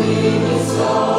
милість.